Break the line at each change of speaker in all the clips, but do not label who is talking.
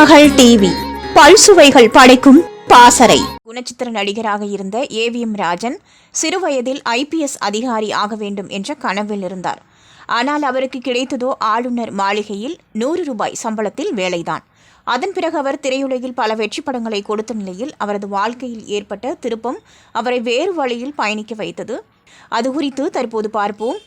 மகள் டிவி. பல்சுவைகள் படைக்கும் பாசறை. குணச்சித்திர நடிகராக இருந்த ஏவிஎம் ராஜன் சிறுவயதில் ஐபிஎஸ் அதிகாரி ஆக வேண்டும் என்ற கனவில் இருந்தார். ஆனால் அவருக்கு கிடைத்ததோ ஆளுநர் மாளிகையில் நூறு ரூபாய் சம்பளத்தில் வேலைதான். அதன் பிறகு அவர் திரையுலகில் பல வெற்றி படங்களை கொடுத்த நிலையில் அவரது வாழ்க்கையில் ஏற்பட்ட திருப்பம் அவரை வேறு வழியில் பயணிக்க வைத்தது. அது குறித்து தற்போது பார்ப்போம்.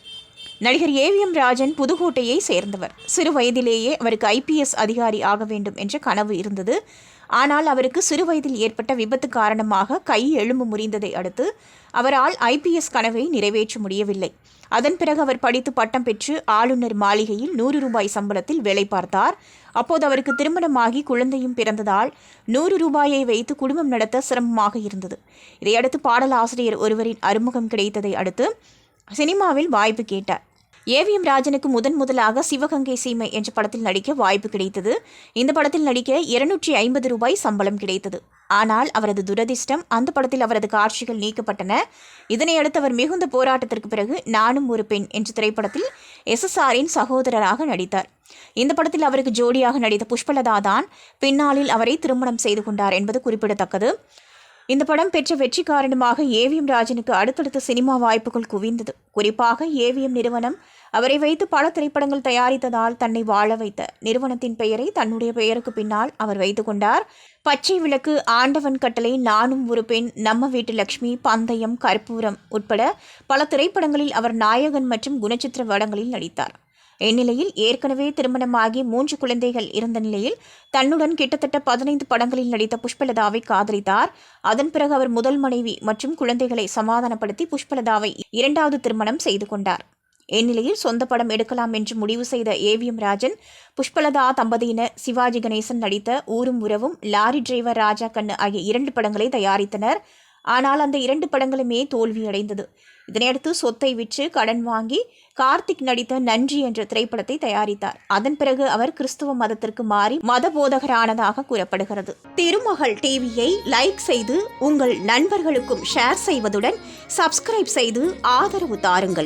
நடிகர் ஏவிஎம் ராஜன் புதுக்கோட்டையை சேர்ந்தவர். சிறு வயதிலேயே அவருக்கு ஐபிஎஸ் அதிகாரி ஆக வேண்டும் என்ற கனவு இருந்தது. ஆனால் அவருக்கு சிறு வயதில் ஏற்பட்ட விபத்து காரணமாக கை எலும்பு முறிந்ததை அடுத்து அவரால் ஐபிஎஸ் கனவை நிறைவேற்ற முடியவில்லை. அதன் பிறகு அவர் படித்து பட்டம் பெற்று ஆளுநர் மாளிகையில் நூறு ரூபாய் சம்பளத்தில் வேலை பார்த்தார். அப்போது அவருக்கு திருமணமாகி குழந்தையும் பிறந்ததால் நூறு ரூபாயை வைத்து குடும்பம் நடத்த சிரமமாக இருந்தது. இதையடுத்து பாடல் ஆசிரியர் ஒருவரின் அறிமுகம் கிடைத்ததை அடுத்து சினிமாவில் வாய்ப்பு கேட்டார். ஏவிஎம் ராஜனுக்கு முதன் முதலாக சிவகங்கை சீமை என்ற படத்தில் நடிக்க வாய்ப்பு கிடைத்தது. இந்த படத்தில் நடிக்க இருநூற்றி ஐம்பது ரூபாய் சம்பளம் கிடைத்தது. ஆனால் அவரது துரதிர்ஷ்டம் அந்த படத்தில் அவரது காட்சிகள் நீக்கப்பட்டன. இதனையடுத்து அவர் மிகுந்த போராட்டத்திற்கு பிறகு நானும் ஒரு பெண் என்ற திரைப்படத்தில் எஸ்எஸ்ஆரின் சகோதரராக நடித்தார். இந்த படத்தில் அவருக்கு ஜோடியாக நடித்த புஷ்பலதா தான் பின்னாளில் அவரை திருமணம் செய்து கொண்டார் என்பது குறிப்பிடத்தக்கது. இந்த படம் பெற்ற வெற்றி காரணமாக ஏவிஎம் ராஜனுக்கு அடுத்தடுத்த சினிமா வாய்ப்புகள் குவிந்தது. குறிப்பாக ஏவிஎம் நிறுவனம் அவரை வைத்து பல திரைப்படங்கள் தயாரித்ததால் தன்னை வாழ வைத்த நிறுவனத்தின் பெயரை தன்னுடைய பெயருக்கு பின்னால் அவர் வைத்து கொண்டார். பச்சை விளக்கு ஆண்டவன் கட்டளை நானும் ஒரு பெண் நம்ம வீட்டு லக்ஷ்மி பந்தயம் கற்பூரம் உட்பட பல திரைப்படங்களில் அவர் நாயகன் மற்றும் குணச்சித்திர வடங்களில் நடித்தார். இந்நிலையில் ஏற்கனவே திருமணமாகி மூன்று குழந்தைகள் இருந்த நிலையில் தன்னுடன் கிட்டத்தட்ட பதினைந்து படங்களில் நடித்த புஷ்பலதாவை காதலித்தார். அதன் பிறகு அவர் முதல் மனைவி மற்றும் குழந்தைகளை சமாதானப்படுத்தி புஷ்பலதாவை இரண்டாவது திருமணம் செய்து கொண்டார். இந்நிலையில் சொந்த படம் எடுக்கலாம் என்று முடிவு செய்த ஏவிஎம் ராஜன் புஷ்பலதா தம்பதியினர் சிவாஜி கணேசன் நடித்த ஊரும் உறவும் லாரி டிரைவர் ராஜா கண்ணு ஆகிய இரண்டு படங்களை தயாரித்தனர். ஆனால் அந்த இரண்டு படங்களுமே தோல்வியடைந்தது. இதனையடுத்து சொத்தை விற்று கடன் வாங்கி கார்த்திக் நடித்த நன்றி என்ற திரைப்படத்தை தயாரித்தார். அதன் பிறகு அவர் கிறிஸ்துவ மதத்திற்கு மாறி மத போதகரானதாக கூறப்படுகிறது. திருமகள் டிவியை லைக் செய்து உங்கள் நண்பர்களுக்கும் ஷேர் செய்வதுடன் சப்ஸ்கிரைப் செய்து ஆதரவு தாருங்கள்.